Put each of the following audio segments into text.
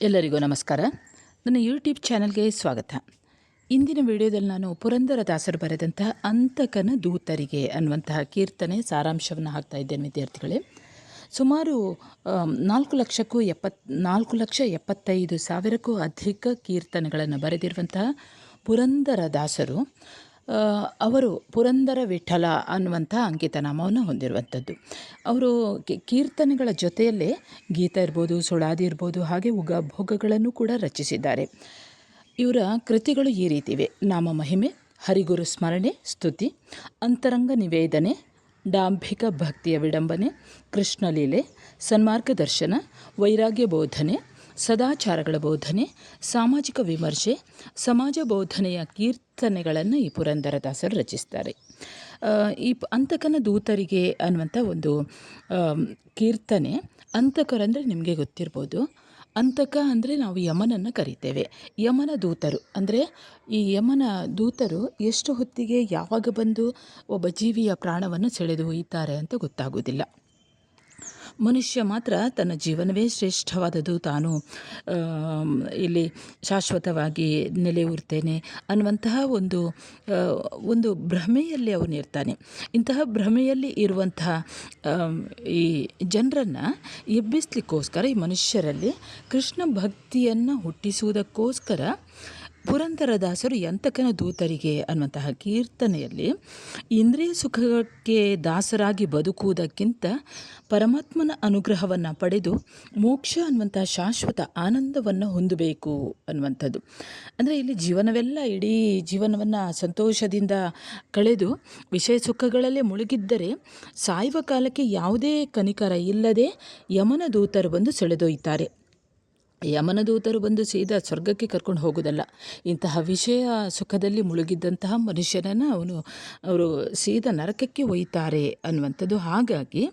ಎಲ್ಲರಿಗೂ ನಮಸ್ಕಾರ. ನನ್ನ ಯೂಟ್ಯೂಬ್ ಚಾನಲ್ಗೆ ಸ್ವಾಗತ. ಇಂದಿನ ವಿಡಿಯೋದಲ್ಲಿ ನಾನು ಪುರಂದರ ದಾಸರು ಬರೆದಂತಹ ಅಂತಕನ ದೂತರಿಗೆ ಅನ್ನುವಂತಹ ಕೀರ್ತನೆ ಸಾರಾಂಶವನ್ನು ಹಾಕ್ತಾ ಇದ್ದೇನೆ ವಿದ್ಯಾರ್ಥಿಗಳೇ. ಸುಮಾರು ನಾಲ್ಕು ಲಕ್ಷಕ್ಕೂ ಎಪ್ಪತ್ ನಾಲ್ಕು ಲಕ್ಷ ಎಪ್ಪತ್ತೈದು ಸಾವಿರಕ್ಕೂ ಅಧಿಕ ಕೀರ್ತನೆಗಳನ್ನು ಬರೆದಿರುವಂತಹ ಪುರಂದರ ದಾಸರು ಆ, ಅವರು ಪುರಂದರ ವಿಠಲ ಅನ್ನುವಂಥ ಅಂಕಿತನಾಮವನ್ನು ಹೊಂದಿರುವಂಥದ್ದು. ಅವರು ಕೀರ್ತನೆಗಳ ಜೊತೆಯಲ್ಲೇ ಗೀತ ಇರ್ಬೋದು, ಸುಳಾದಿ ಇರ್ಬೋದು, ಹಾಗೆ ಉಗ ಭೋಗಗಳನ್ನು ಕೂಡ ರಚಿಸಿದ್ದಾರೆ. ಇವರ ಕೃತಿಗಳು ಈ ರೀತಿವೆ. ನಾಮ ಮಹಿಮೆ, ಹರಿಗುರು ಸ್ಮರಣೆ, ಸ್ತುತಿ, ಅಂತರಂಗ ನಿವೇದನೆ, ಡಾಂಭಿಕ ಭಕ್ತಿಯ ವಿಡಂಬನೆ, ಕೃಷ್ಣಲೀಲೆ, ಸನ್ಮಾರ್ಗದರ್ಶನ, ವೈರಾಗ್ಯ ಬೋಧನೆ ಸದಾಚಾರಗಳ ಬೋಧನೆ, ಸಾಮಾಜಿಕ ವಿಮರ್ಶೆ, ಸಮಾಜ ಬೋಧನೆಯ ಕೀರ್ತನೆಗಳನ್ನು ಈ ಪುರಂದರದಾಸರು ರಚಿಸ್ತಾರೆ. ಈ ಅಂತಕನ ದೂತರಿಗೆ ಅನ್ನುವಂಥ ಒಂದು ಕೀರ್ತನೆ ಅಂತಕರಂದರೆ ನಿಮಗೆ ಗೊತ್ತಿರ್ಬೋದು. ಅಂತಕ ಅಂದರೆ ನಾವು ಯಮನನ್ನು ಕರಿತೇವೆ. ಯಮನ ದೂತರು, ಅಂದರೆ ಈ ಯಮನ ದೂತರು ಎಷ್ಟು ಹೊತ್ತಿಗೆ ಯಾವಾಗ ಬಂದು ಒಬ್ಬ ಜೀವಿಯ ಪ್ರಾಣವನ್ನು ಸೆಳೆದು ಒಯ್ತಾರೆ ಅಂತ ಗೊತ್ತಾಗೋದಿಲ್ಲ. ಮನುಷ್ಯ ಮಾತ್ರ ತನ್ನ ಜೀವನವೇ ಶ್ರೇಷ್ಠವಾದದ್ದು. ತಾನು ಇಲ್ಲಿ ಶಾಶ್ವತವಾಗಿ ನೆಲೆಯೂರ್ತೇನೆ ಅನ್ನುವಂತಹ ಒಂದು ಒಂದು ಭ್ರಮೆಯಲ್ಲಿ ಅವನಿರ್ತಾನೆ ಇಂತಹ ಭ್ರಮೆಯಲ್ಲಿ ಇರುವಂತಹ ಈ ಜನರನ್ನು ಎಬ್ಬಿಸ್ಲಿಕ್ಕೋಸ್ಕರ, ಈ ಮನುಷ್ಯರಲ್ಲಿ ಕೃಷ್ಣ ಭಕ್ತಿಯನ್ನು ಹುಟ್ಟಿಸುವುದಕ್ಕೋಸ್ಕರ ಪುರಂದರದಾಸರು ಎಂತಕನ ದೂತರಿಗೆ ಅನ್ನುವಂತಹ ಕೀರ್ತನೆಯಲ್ಲಿ ಇಂದ್ರಿಯ ಸುಖಕ್ಕೆ ದಾಸರಾಗಿ ಬದುಕುವುದಕ್ಕಿಂತ ಪರಮಾತ್ಮನ ಅನುಗ್ರಹವನ್ನು ಪಡೆದು ಮೋಕ್ಷ ಅನ್ನುವಂಥ ಶಾಶ್ವತ ಆನಂದವನ್ನು ಹೊಂದಬೇಕು ಅನ್ನುವಂಥದ್ದು. ಅಂದರೆ ಇಲ್ಲಿ ಜೀವನವೆಲ್ಲ ಇಡೀ ಜೀವನವನ್ನು ಸಂತೋಷದಿಂದ ಕಳೆದು ವಿಷಯ ಸುಖಗಳಲ್ಲೇ ಮುಳುಗಿದ್ದರೆ ಸಾಯುವ ಕಾಲಕ್ಕೆ ಯಾವುದೇ ಕನಿಕರ ಇಲ್ಲದೆ ಯಮನ ದೂತರು ಬಂದು ಸೆಳೆದೊಯ್ತಾರೆ. ಯಮನ ದೂತರು ಬಂದು ಸೀದಾ ಸ್ವರ್ಗಕ್ಕೆ ಕರ್ಕೊಂಡು ಹೋಗೋದಲ್ಲ ಇಂತಹ ವಿಷಯ ಸುಖದಲ್ಲಿ ಮುಳುಗಿದ್ದಂತಹ ಮನುಷ್ಯನನ್ನು ಅವನು, ಅವರು ಸೀದಾ ನರಕಕ್ಕೆ ಒಯ್ತಾರೆ ಅನ್ನುವಂಥದ್ದು. ಹಾಗಾಗಿ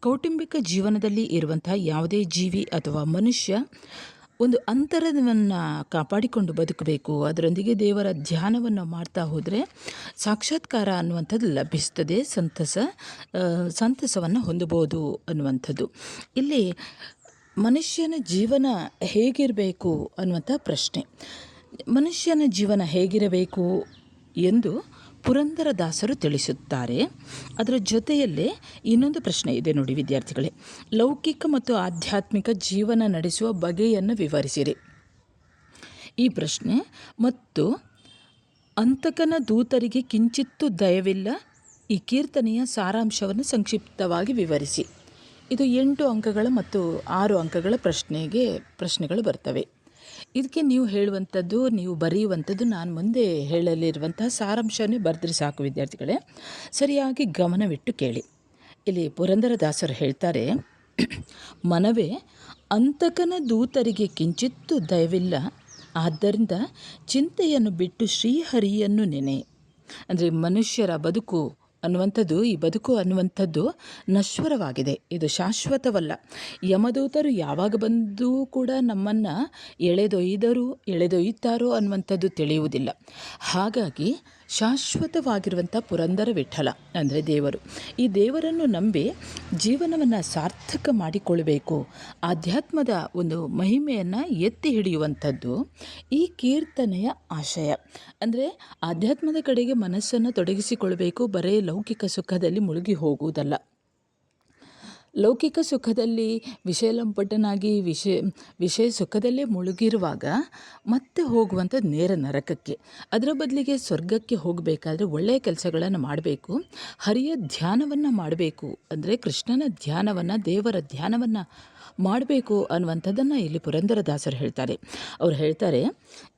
ಕೌಟುಂಬಿಕ ಜೀವನದಲ್ಲಿ ಇರುವಂತಹ ಯಾವುದೇ ಜೀವಿ ಅಥವಾ ಮನುಷ್ಯ ಒಂದು ಅಂತರವನ್ನು ಕಾಪಾಡಿಕೊಂಡು ಬದುಕಬೇಕು. ಅದರೊಂದಿಗೆ ದೇವರ ಧ್ಯಾನವನ್ನು ಮಾಡ್ತಾ ಹೋದರೆ ಸಾಕ್ಷಾತ್ಕಾರ ಅನ್ನುವಂಥದ್ದು ಲಭಿಸ್ತದೆ, ಸಂತಸ ಸಂತಸವನ್ನು ಹೊಂದಬಹುದು ಅನ್ನುವಂಥದ್ದು. ಇಲ್ಲಿ ಮನುಷ್ಯನ ಜೀವನ ಹೇಗಿರಬೇಕು ಅನ್ನುವಂಥ ಪ್ರಶ್ನೆ. ಮನುಷ್ಯನ ಜೀವನ ಹೇಗಿರಬೇಕು ಎಂದು ಪುರಂದರದಾಸರು ತಿಳಿಸುತ್ತಾರೆ. ಅದರ ಜೊತೆಯಲ್ಲೇ ಇನ್ನೊಂದು ಪ್ರಶ್ನೆ ಇದೆ ನೋಡಿ ವಿದ್ಯಾರ್ಥಿಗಳೇ. ಲೌಕಿಕ ಮತ್ತು ಆಧ್ಯಾತ್ಮಿಕ ಜೀವನ ನಡೆಸುವ ಬಗೆಯನ್ನು ವಿವರಿಸಿರಿ. ಈ ಪ್ರಶ್ನೆ, ಮತ್ತು ಅಂತಕನ ದೂತರಿಗೆ ಕಿಂಚಿತ್ತೂ ದಯವಿಲ್ಲ? ಈ ಕೀರ್ತನೆಯ ಸಾರಾಂಶವನ್ನು ಸಂಕ್ಷಿಪ್ತವಾಗಿ ವಿವರಿಸಿ. ಇದು ಎಂಟು ಅಂಕಗಳ ಮತ್ತು ಆರು ಅಂಕಗಳ ಪ್ರಶ್ನೆಗೆ ಪ್ರಶ್ನೆಗಳು ಬರ್ತವೆ. ಇದಕ್ಕೆ ನೀವು ಹೇಳುವಂಥದ್ದು, ನೀವು ಬರೆಯುವಂಥದ್ದು, ನಾನು ಮುಂದೆ ಹೇಳಲಿರುವಂತಹ ಸಾರಾಂಶವನ್ನೇ ಬರೆದ್ರೆ ಸಾಕು ವಿದ್ಯಾರ್ಥಿಗಳೇ. ಸರಿಯಾಗಿ ಗಮನವಿಟ್ಟು ಕೇಳಿ. ಇಲ್ಲಿ ಪುರಂದರದಾಸರು ಹೇಳ್ತಾರೆ, ಮನವೇ, ಅಂತಕನ ದೂತರಿಗೆ ಕಿಂಚಿತ್ತೂ ದಯವಿಲ್ಲ. ಆದ್ದರಿಂದ ಚಿಂತೆಯನ್ನು ಬಿಟ್ಟು ಶ್ರೀಹರಿಯನ್ನು ನೆನೆ. ಅಂದರೆ ಮನುಷ್ಯರ ಬದುಕು ಅನ್ನುವಂಥದ್ದು, ಈ ಬದುಕು ಅನ್ನುವಂಥದ್ದು ನಶ್ವರವಾಗಿದೆ. ಇದು ಶಾಶ್ವತವಲ್ಲ. ಯಮದೂತರು ಯಾವಾಗ ಬಂದು ಕೂಡ ನಮ್ಮನ್ನು ಎಳೆದೊಯ್ದರು, ಎಳೆದೊಯ್ಯುತ್ತಾರೋ ಅನ್ನುವಂಥದ್ದು ತಿಳಿಯುವುದಿಲ್ಲ. ಹಾಗಾಗಿ ಶಾಶ್ವತವಾಗಿರುವಂಥ ಪುರಂದರ ವಿಠಲ, ಅಂದರೆ ದೇವರು. ಈ ದೇವರನ್ನು ನಂಬಿ ಜೀವನವನ್ನು ಸಾರ್ಥಕ ಮಾಡಿಕೊಳ್ಳಬೇಕು ಆಧ್ಯಾತ್ಮದ ಒಂದು ಮಹಿಮೆಯನ್ನು ಎತ್ತಿ ಹಿಡಿಯುವಂಥದ್ದು ಈ ಕೀರ್ತನೆಯ ಆಶಯ. ಅಂದರೆ ಆಧ್ಯಾತ್ಮದ ಕಡೆಗೆ ಮನಸ್ಸನ್ನು ತೊಡಗಿಸಿಕೊಳ್ಬೇಕು, ಬರೇ ಲೌಕಿಕ ಸುಖದಲ್ಲಿ ಮುಳುಗಿ ಹೋಗುವುದಲ್ಲ. ಲೌಕಿಕ ಸುಖದಲ್ಲಿ ವಿಷಯಲಂಪಟನಾಗಿ ವಿಷಯ ವಿಷಯ ಸುಖದಲ್ಲೇ ಮುಳುಗಿರುವಾಗ ಮತ್ತೆ ಹೋಗುವಂಥ ನೇರ ನರಕಕ್ಕೆ. ಅದರ ಬದಲಿಗೆ ಸ್ವರ್ಗಕ್ಕೆ ಹೋಗಬೇಕಾದ್ರೆ ಒಳ್ಳೆಯ ಕೆಲಸಗಳನ್ನು ಮಾಡಬೇಕು. ಹರಿಯ ಧ್ಯಾನವನ್ನು ಮಾಡಬೇಕು. ಅಂದರೆ ಕೃಷ್ಣನ ಧ್ಯಾನವನ್ನು, ದೇವರ ಧ್ಯಾನವನ್ನು ಮಾಡಬೇಕು ಅನ್ನುವಂಥದ್ದನ್ನು ಇಲ್ಲಿ ಪುರಂದರದಾಸರು ಹೇಳ್ತಾರೆ. ಅವ್ರು ಹೇಳ್ತಾರೆ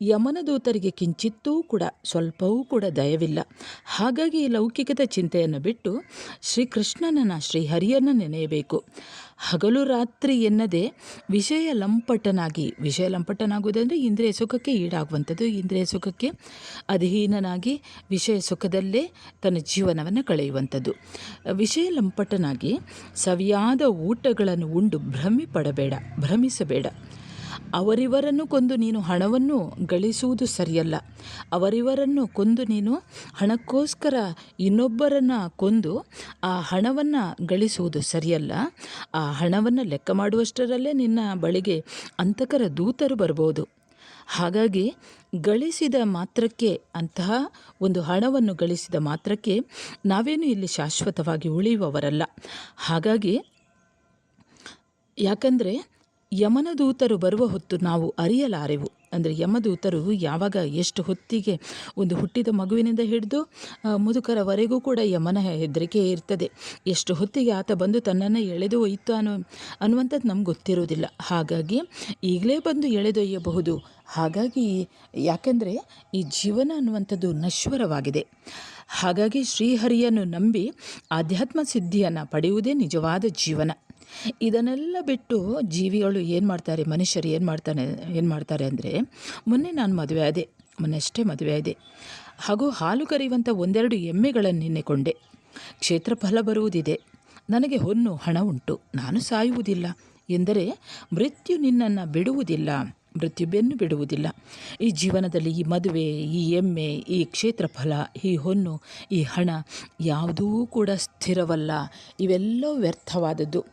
ಯಮನ ದೂತರಿಗೆ ಕಿಂಚಿತ್ತೂ ಕೂಡ ಸ್ವಲ್ಪವೂ ಕೂಡ ದಯವಿಲ್ಲ. ಹಾಗಾಗಿ ಲೌಕಿಕದ ಚಿಂತೆಯನ್ನು ಬಿಟ್ಟು ಶ್ರೀಕೃಷ್ಣನನ್ನು ಶ್ರೀಹರಿಯನ್ನು ನೆನೆಯಬೇಕು. ಹಗಲು ರಾತ್ರಿ ಎನ್ನದೆ ವಿಷಯ ಲಂಪಟನಾಗಿ, ವಿಷಯ ಲಂಪಟನಾಗುವುದಂದರೆ ಇಂದ್ರಿಯ ಸುಖಕ್ಕೆ ಈಡಾಗುವಂಥದ್ದು. ಇಂದ್ರಿಯ ಸುಖಕ್ಕೆ ಅಧೀನನಾಗಿ ವಿಷಯ ಸುಖದಲ್ಲೇ ತನ್ನ ಜೀವನವನ್ನು ಕಳೆಯುವಂಥದ್ದು. ವಿಷಯ ಲಂಪಟನಾಗಿ ಸವಿಯಾದ ಊಟಗಳನ್ನು ಉಂಡು ಭ್ರಮಿ ಪಡಬೇಡ, ಭ್ರಮಿಸಬೇಡ. ಅವರಿವರನ್ನು ಕೊಂದು ನೀನು ಹಣವನ್ನು ಗಳಿಸುವುದು ಸರಿಯಲ್ಲ. ಅವರಿವರನ್ನು ಕೊಂದು ನೀನು ಹಣಕ್ಕೋಸ್ಕರ ಇನ್ನೊಬ್ಬರನ್ನು ಕೊಂದು ಆ ಹಣವನ್ನು ಗಳಿಸುವುದು ಸರಿಯಲ್ಲ. ಆ ಹಣವನ್ನು ಲೆಕ್ಕ ಮಾಡುವಷ್ಟರಲ್ಲೇ ನಿನ್ನ ಬಳಿಗೆ ಅಂತಕರ ದೂತರು ಬರ್ಬೋದು. ಹಾಗಾಗಿ ಗಳಿಸಿದ ಮಾತ್ರಕ್ಕೆ ಅಂತಹ ಒಂದು ಹಣವನ್ನು ಗಳಿಸಿದ ಮಾತ್ರಕ್ಕೆ ನಾವೇನು ಇಲ್ಲಿ ಶಾಶ್ವತವಾಗಿ ಉಳಿಯುವವರಲ್ಲ. ಹಾಗಾಗಿ ಯಾಕಂದರೆ ಯಮನದೂತರು ಬರುವ ಹೊತ್ತು ನಾವು ಅರಿಯಲಾರೆವು. ಅಂದರೆ ಯಮದೂತರು ಯಾವಾಗ ಎಷ್ಟು ಹೊತ್ತಿಗೆ ಒಂದು ಹುಟ್ಟಿದ ಮಗುವಿನಿಂದ ಹಿಡಿದು ಮುದುಕರವರೆಗೂ ಕೂಡ ಯಮನ ಹೆದರಿಕೆ ಇರ್ತದೆ. ಎಷ್ಟು ಹೊತ್ತಿಗೆ ಆತ ಬಂದು ತನ್ನನ್ನು ಎಳೆದು ಒಯ್ತು ಅನ್ನೋ, ಅನ್ನುವಂಥದ್ದು ನಮ್ಗೆ ಗೊತ್ತಿರೋದಿಲ್ಲ ಹಾಗಾಗಿ ಈಗಲೇ ಬಂದು ಎಳೆದೊಯ್ಯಬಹುದು ಹಾಗಾಗಿ ಯಾಕೆಂದರೆ ಈ ಜೀವನ ಅನ್ನುವಂಥದ್ದು ನಶ್ವರವಾಗಿದೆ. ಹಾಗಾಗಿ ಶ್ರೀಹರಿಯನ್ನು ನಂಬಿ ಆಧ್ಯಾತ್ಮ ಸಿದ್ಧಿಯನ್ನು ಪಡೆಯುವುದೇ ನಿಜವಾದ ಜೀವನ. ಇದನ್ನೆಲ್ಲ ಬಿಟ್ಟು ಜೀವಿಗಳು ಏನು ಮಾಡ್ತಾರೆ, ಮನುಷ್ಯರು ಏನು ಮಾಡ್ತಾನೆ, ಏನು ಮಾಡ್ತಾರೆ ಅಂದರೆ, ಮೊನ್ನೆ ನಾನು ಮದುವೆ ಆದೆ, ಮೊನ್ನೆ ಅಷ್ಟೇ ಮದುವೆ ಆದೆ. ಹಾಗೂ ಹಾಲು ಕರೆಯುವಂಥ ಒಂದೆರಡು ಎಮ್ಮೆಗಳನ್ನು ನಿನ್ನೆ ಕೊಂಡೆ. ಕ್ಷೇತ್ರಫಲ ಬರುವುದಿದೆ. ನನಗೆ ಹೊನ್ನು ಹಣ ಉಂಟು, ನಾನು ಸಾಯುವುದಿಲ್ಲ. ಎಂದರೆ ಮೃತ್ಯು ನಿನ್ನನ್ನು ಬಿಡುವುದಿಲ್ಲ ಮೃತ್ಯು ಬೆನ್ನು ಬಿಡುವುದಿಲ್ಲ. ಈ ಜೀವನದಲ್ಲಿ ಈ ಮದುವೆ, ಈ ಎಮ್ಮೆ, ಈ ಕ್ಷೇತ್ರಫಲ ಈ ಹೊನ್ನು, ಈ ಹಣ ಯಾವುದೂ ಕೂಡ ಸ್ಥಿರವಲ್ಲ. ಇವೆಲ್ಲವೂ ವ್ಯರ್ಥವಾದದ್ದು.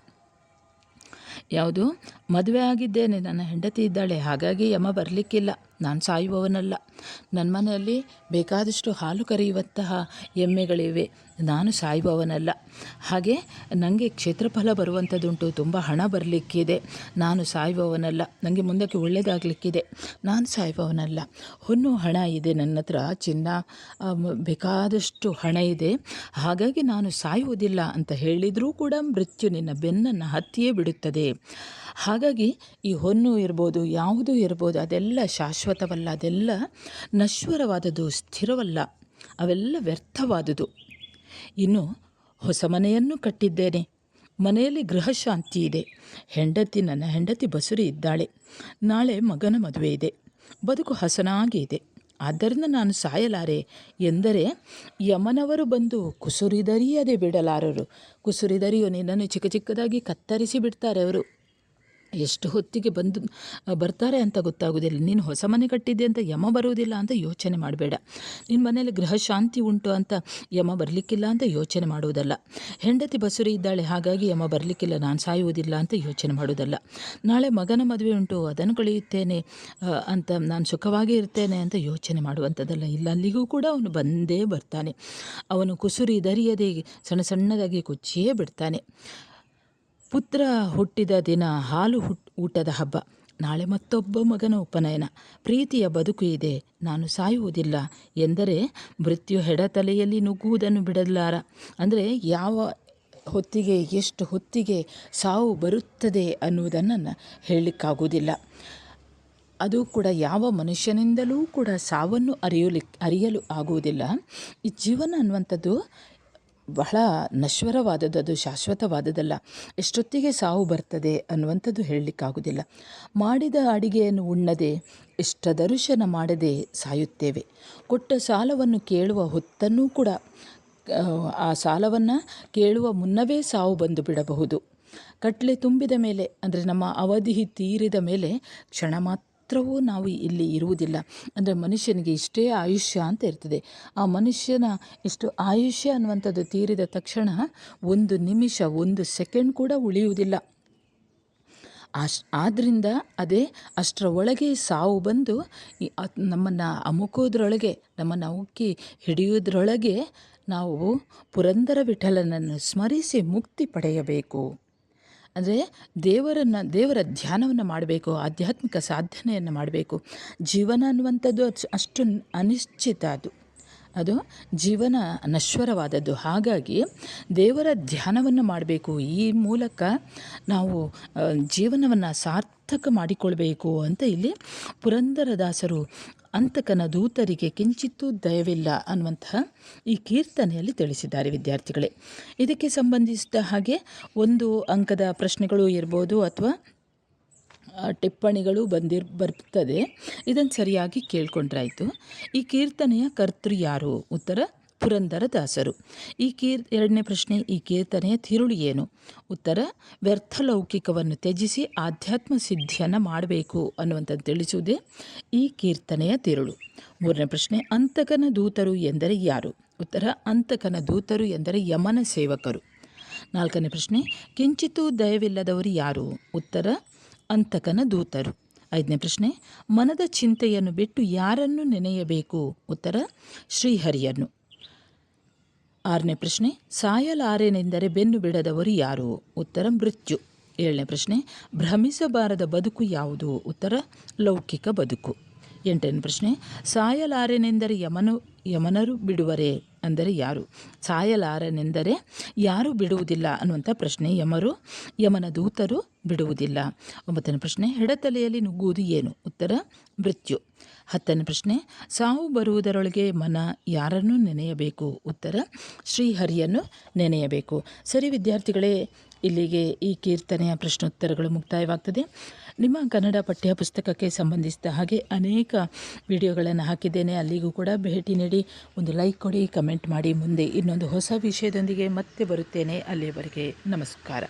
ಯಾವುದು? ಮದುವೆ ಆಗಿದ್ದೇನೆ ನನ್ನ ಹೆಂಡತಿ ಇದ್ದಾಳೆ ಹಾಗಾಗಿ ಯಮ ಬರಲಿಕ್ಕಿಲ್ಲ. ನಾನು ಸಾಯುವವನಲ್ಲ. ನನ್ನ ಮನೆಯಲ್ಲಿ ಬೇಕಾದಷ್ಟು ಹಾಲು ಕರೆಯುವಂತಹ ಎಮ್ಮೆಗಳಿವೆ. ನಾನು ಸಾಯುವವನಲ್ಲ. ಹಾಗೆ ನನಗೆ ಕ್ಷೇತ್ರಫಲ ಬರುವಂಥದ್ದುಂಟು ತುಂಬ ಹಣ ಬರಲಿಕ್ಕಿದೆ. ನಾನು ಸಾಯುವವನಲ್ಲ. ನನಗೆ ಮುಂದಕ್ಕೆ ಒಳ್ಳೆಯದಾಗಲಿಕ್ಕಿದೆ ನಾನು ಸಾಯುವವನಲ್ಲ. ಹೊನ್ನು ಹಣ ಇದೆ ನನ್ನ ಹತ್ರ. ಚಿನ್ನ ಬೇಕಾದಷ್ಟು ಹಣ ಇದೆ. ಹಾಗಾಗಿ ನಾನು ಸಾಯುವುದಿಲ್ಲ ಅಂತ ಹೇಳಿದರೂ ಕೂಡ ಮೃತ್ಯು ನಿನ್ನ ಬೆನ್ನನ್ನು ಹತ್ತಿಯೇ ಬಿಡುತ್ತದೆ. ಹಾಗಾಗಿ ಈ ಹೊನ್ನು ಇರ್ಬೋದು, ಯಾವುದೂ ಇರ್ಬೋದು, ಅದೆಲ್ಲ ಶಾಶ್ವತವಲ್ಲ, ಅದೆಲ್ಲ ನಶ್ವರವಾದದ್ದು, ಸ್ಥಿರವಲ್ಲ, ಅವೆಲ್ಲ ವ್ಯರ್ಥವಾದುದು. ಇನ್ನು ಹೊಸ ಮನೆಯನ್ನು ಕಟ್ಟಿದ್ದೇನೆ. ಮನೆಯಲ್ಲಿ ಗೃಹಶಾಂತಿ ಇದೆ. ಹೆಂಡತಿ, ನನ್ನ ಹೆಂಡತಿ ಬಸುರಿ ಇದ್ದಾಳೆ. ನಾಳೆ ಮಗನ ಮದುವೆ ಇದೆ. ಬದುಕು ಹಸನಾಗಿ ಇದೆ. ಆದ್ದರಿಂದ ನಾನು ಸಾಯಲಾರೆ ಎಂದರೆ, ಯಮನವರು ಬಂದು ಕುಸುರಿದರಿಯದೆ ಬಿಡಲಾರರು. ಕುಸುರಿದರಿಯೋ ನಿನ್ನನ್ನು ಚಿಕ್ಕ ಚಿಕ್ಕದಾಗಿ ಕತ್ತರಿಸಿ ಬಿಡ್ತಾರೆ ಅವರು. ಎಷ್ಟು ಹೊತ್ತಿಗೆ ಬಂದು ಬರ್ತಾರೆ ಅಂತ ಗೊತ್ತಾಗೋದಿಲ್ಲ. ನೀನು ಹೊಸ ಮನೆ ಕಟ್ಟಿದ್ದೆ ಅಂತ ಯಮ ಬರುವುದಿಲ್ಲ ಅಂತ ಯೋಚನೆ ಮಾಡಬೇಡ. ನಿನ್ನ ಮನೇಲಿ ಗೃಹ ಶಾಂತಿ ಉಂಟು ಅಂತ ಯಮ ಬರಲಿಕ್ಕಿಲ್ಲ ಅಂತ ಯೋಚನೆ ಮಾಡುವುದಲ್ಲ. ಹೆಂಡತಿ ಬಸುರಿ ಇದ್ದಾಳೆ, ಹಾಗಾಗಿ ಯಮ ಬರಲಿಕ್ಕಿಲ್ಲ, ನಾನು ಸಾಯುವುದಿಲ್ಲ ಅಂತ ಯೋಚನೆ ಮಾಡುವುದಲ್ಲ. ನಾಳೆ ಮಗನ ಮದುವೆ ಉಂಟು, ಅದನ್ನು ಕಳೆಯುತ್ತೇನೆ ಅಂತ ನಾನು ಸುಖವಾಗಿ ಇರ್ತೇನೆ ಅಂತ ಯೋಚನೆ ಮಾಡುವಂಥದ್ದಲ್ಲ. ಇಲ್ಲ, ಅಲ್ಲಿಗೂ ಕೂಡ ಅವನು ಬಂದೇ ಬರ್ತಾನೆ. ಅವನು ಕುಸುರಿ ದರಿಯದೆ ಸಣ್ಣ ಸಣ್ಣದಾಗಿ ಕೊಚ್ಚಿಯೇ ಬಿಡ್ತಾನೆ. ಪುತ್ರ ಹುಟ್ಟಿದ ದಿನ ಹಾಲು ಊಟದ ಹಬ್ಬ. ನಾಳೆ ಮತ್ತೊಬ್ಬ ಮಗನ ಉಪನಯನ. ಪ್ರೀತಿಯ ಬದುಕು ಇದೆ, ನಾನು ಸಾಯುವುದಿಲ್ಲ ಎಂದರೆ ಮೃತ್ಯು ಹೆಡತಲೆಯಲ್ಲಿ ನುಗ್ಗುವುದನ್ನು ಬಿಡಲಾರ. ಅಂದರೆ ಯಾವ ಹೊತ್ತಿಗೆ, ಎಷ್ಟು ಹೊತ್ತಿಗೆ ಸಾವು ಬರುತ್ತದೆ ಅನ್ನುವುದನ್ನು ಹೇಳಲಿಕ್ಕಾಗುವುದಿಲ್ಲ. ಅದು ಕೂಡ ಯಾವ ಮನುಷ್ಯನಿಂದಲೂ ಕೂಡ ಸಾವನ್ನು ಅರಿಯಲಿಕ್ಕೆ ಅರಿಯಲು ಆಗುವುದಿಲ್ಲ. ಈ ಜೀವನ ಅನ್ನುವಂಥದ್ದು ಬಹಳ ನಶ್ವರವಾದದ್ದು ಅದು ಶಾಶ್ವತವಾದದ್ದಲ್ಲ. ಎಷ್ಟೊತ್ತಿಗೆ ಸಾವು ಬರ್ತದೆ ಅನ್ನುವಂಥದ್ದು ಹೇಳಲಿಕ್ಕಾಗುವುದಿಲ್ಲ ಮಾಡಿದ ಅಡಿಗೆಯನ್ನು ಉಣ್ಣದೆ ಇಷ್ಟ ದರ್ಶನ ಮಾಡದೆ ಸಾಯುತ್ತೇವೆ. ಕೊಟ್ಟ ಸಾಲವನ್ನು ಕೇಳುವ ಹೊತ್ತನ್ನೂ ಕೂಡ ಆ, ಸಾಲವನ್ನು ಕೇಳುವ ಮುನ್ನವೇ ಸಾವು ಬಂದು ಬಿಡಬಹುದು. ಕಟ್ಲೆ ತುಂಬಿದ ಮೇಲೆ ಅಂದರೆ ನಮ್ಮ ಅವಧಿ ತೀರಿದ ಮೇಲೆ ಕ್ಷಣ ಮಾತ್ರವೂ ನಾವು ಇಲ್ಲಿ ಇರುವುದಿಲ್ಲ. ಅಂದರೆ ಮನುಷ್ಯನಿಗೆ ಇಷ್ಟೇ ಆಯುಷ್ಯ ಅಂತ ಇರ್ತದೆ. ಆ ಮನುಷ್ಯನ ಇಷ್ಟು ಆಯುಷ್ಯ ಅನ್ನುವಂಥದ್ದು ತೀರಿದ ತಕ್ಷಣ ಒಂದು ನಿಮಿಷ, ಒಂದು ಸೆಕೆಂಡ್ ಕೂಡ ಉಳಿಯುವುದಿಲ್ಲ. ಅಶ್ ಆದ್ದರಿಂದ ಅದೇ ಅಷ್ಟರ ಒಳಗೆ ಸಾವು ಬಂದು ನಮ್ಮನ್ನು ಅಮುಕೋದ್ರೊಳಗೆ ನಮ್ಮನ್ನು ಉಕ್ಕಿ ಹಿಡಿಯೋದ್ರೊಳಗೆ ನಾವು ಪುರಂದರ ವಿಠಲನನ್ನು ಸ್ಮರಿಸಿ ಮುಕ್ತಿ ಪಡೆಯಬೇಕು. ಅಂದರೆ ದೇವರನ್ನು ದೇವರ ಧ್ಯಾನವನ್ನು ಮಾಡಬೇಕು ಆಧ್ಯಾತ್ಮಿಕ ಸಾಧನೆಯನ್ನು ಮಾಡಬೇಕು. ಜೀವನ ಅನ್ನುವಂಥದ್ದು ಅಷ್ಟು ಅನಿಶ್ಚಿತ ಅದು. ಅದು ಜೀವನ ನಶ್ವರವಾದದ್ದು. ಹಾಗಾಗಿ ದೇವರ ಧ್ಯಾನವನ್ನು ಮಾಡಬೇಕು. ಈ ಮೂಲಕ ನಾವು ಜೀವನವನ್ನು ಸಾರ್ಥಕ ಮಾಡಿಕೊಳ್ಬೇಕು ಅಂತ ಇಲ್ಲಿ ಪುರಂದರದಾಸರು ಅಂತಕನ ದೂತರಿಗೆ ಕಿಂಚಿತ್ತೂ ದಯವಿಲ್ಲ ಅನ್ನುವಂತಹ ಈ ಕೀರ್ತನೆಯಲ್ಲಿ ತಿಳಿಸಿದ್ದಾರೆ ವಿದ್ಯಾರ್ಥಿಗಳೇ. ಇದಕ್ಕೆ ಸಂಬಂಧಿಸಿದ ಹಾಗೆ ಒಂದು ಅಂಕದ ಪ್ರಶ್ನೆಗಳು ಇರ್ಬೋದು ಅಥವಾ ಟಿಪ್ಪಣಿಗಳು ಬಂದಿರ್, ಬರ್ತದೆ. ಇದನ್ನು ಸರಿಯಾಗಿ ಕೇಳ್ಕೊಂಡ್ರಾಯಿತು. ಈ ಕೀರ್ತನೆಯ ಕರ್ತೃ ಯಾರು? ಉತ್ತರ ಪುರಂದರದಾಸರು ಈ ಕೀರ್, ಎರಡನೇ ಪ್ರಶ್ನೆ, ಈ ಕೀರ್ತನೆಯ ತಿರುಳು ಏನು? ಉತ್ತರ, ವ್ಯರ್ಥ ಲೌಕಿಕವನ್ನು ತ್ಯಜಿಸಿ ಆಧ್ಯಾತ್ಮ ಸಿದ್ಧಿಯನ್ನು ಮಾಡಬೇಕು ಅನ್ನುವಂಥದ್ದು ತಿಳಿಸುವುದೇ ಈ ಕೀರ್ತನೆಯ ತಿರುಳು. ಮೂರನೇ ಪ್ರಶ್ನೆ, ಅಂತಕನ ದೂತರು ಎಂದರೆ ಯಾರು? ಉತ್ತರ, ಅಂತಕನ ದೂತರು ಎಂದರೆ ಯಮನ ಸೇವಕರು. ನಾಲ್ಕನೇ ಪ್ರಶ್ನೆ ಕಿಂಚಿತೂ ದಯವಿಲ್ಲದವರು ಯಾರು? ಉತ್ತರ ಅಂತಕನ ದೂತರು. ಐದನೇ ಪ್ರಶ್ನೆ, ಮನದ ಚಿಂತೆಯನ್ನು ಬಿಟ್ಟು ಯಾರನ್ನು ನೆನೆಯಬೇಕು? ಉತ್ತರ, ಶ್ರೀಹರಿಯನ್ನು. ಆರನೇ ಪ್ರಶ್ನೆ, ಸಾಯಲಾರೆನೆಂದರೆ ಬೆನ್ನು ಬಿಡದವರು ಯಾರು? ಉತ್ತರ, ಮೃತ್ಯು. ಏಳನೇ ಪ್ರಶ್ನೆ, ಭ್ರಮಿಸಬಾರದ ಬದುಕು ಯಾವುದು? ಉತ್ತರ, ಲೌಕಿಕ ಬದುಕು. ಎಂಟನೇ ಪ್ರಶ್ನೆ, ಸಾಯಲಾರೆನೆಂದರೆ ಯಮನು, ಯಮನರು ಬಿಡುವರೆ ಅಂದರೆ ಯಾರು? ಸಾಯಲಾರನೆಂದರೆ ಯಾರು ಬಿಡುವುದಿಲ್ಲ ಅನ್ನುವಂಥ ಪ್ರಶ್ನೆ. ಯಮರು, ಯಮನ ದೂತರು ಬಿಡುವುದಿಲ್ಲ. ಒಂಬತ್ತನೇ ಪ್ರಶ್ನೆ, ಹೆಡತಲೆಯಲ್ಲಿ ನುಗ್ಗುವುದು ಏನು? ಉತ್ತರ, ಮೃತ್ಯು. ಹತ್ತನೇ ಪ್ರಶ್ನೆ, ಸಾವು ಬರುವುದರೊಳಗೆ ಮನ ಯಾರನ್ನು ನೆನೆಯಬೇಕು? ಉತ್ತರ, ಶ್ರೀಹರಿಯನ್ನು ನೆನೆಯಬೇಕು. ಸರಿ ವಿದ್ಯಾರ್ಥಿಗಳೇ, ಇಲ್ಲಿಗೆ ಈ ಕೀರ್ತನೆಯ ಪ್ರಶ್ನೋತ್ತರಗಳು ಮುಕ್ತಾಯವಾಗ್ತದೆ. ನಿಮ್ಮ ಕನ್ನಡ ಪಠ್ಯ ಪುಸ್ತಕಕ್ಕೆ ಸಂಬಂಧಿಸಿದ ಹಾಗೆ ಅನೇಕ ವಿಡಿಯೋಗಳನ್ನು ಹಾಕಿದ್ದೇನೆ. ಅಲ್ಲಿಗೂ ಕೂಡ ಭೇಟಿ ನೀಡಿ ಒಂದು ಲೈಕ್ ಕೊಡಿ, ಕಮೆಂಟ್ ಮಾಡಿ. ಮುಂದೆ ಇನ್ನೊಂದು ಹೊಸ ವಿಷಯದೊಂದಿಗೆ ಮತ್ತೆ ಬರುತ್ತೇನೆ. ಅಲ್ಲಿಯವರೆಗೆ ನಮಸ್ಕಾರ.